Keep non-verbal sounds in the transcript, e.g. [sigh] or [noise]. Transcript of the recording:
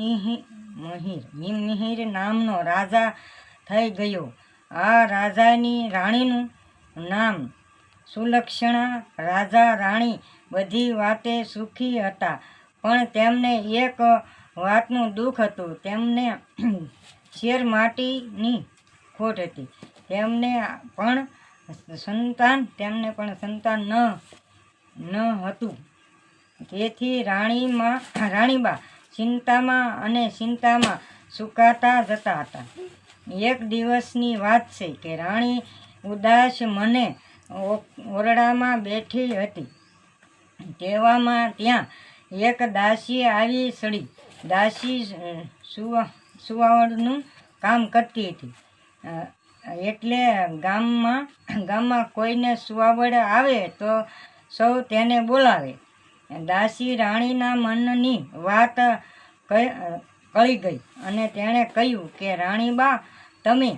મિહિર મહિર મિહિર નામનો રાજા થઈ ગયો. આ રાજાની રાણીનું નામ સુલક્ષણા રાજા રાણી બધી વાતે સુખી હતા, પણ તેમને એક વાતનું દુઃખ હતું. તેમને [clears throat] શેર માટીની ખોટ હતી. તેમને પણ સંતાન, તેમને પણ સંતાન ન ન હતું. તેથી રાણીમાં, રાણીબા ચિંતામાં અને ચિંતામાં સુકાતા જતા હતા. એક દિવસની વાત છે કે રાણી ઉદાસ મને ઓરડામાં બેઠી હતી. તેવામાં ત્યાં એક દાસી આવી સડી. દાસી સુવા, સુવાવડનું કામ કરતી હતી. એટલે ગામમાં ગામમાં કોઈને સુવાવડ આવે તો સૌ તેને બોલાવે. દાસી રાણીના મનની વાત કહી ગઈ અને તેણે કહ્યું કે રાણીબા તમે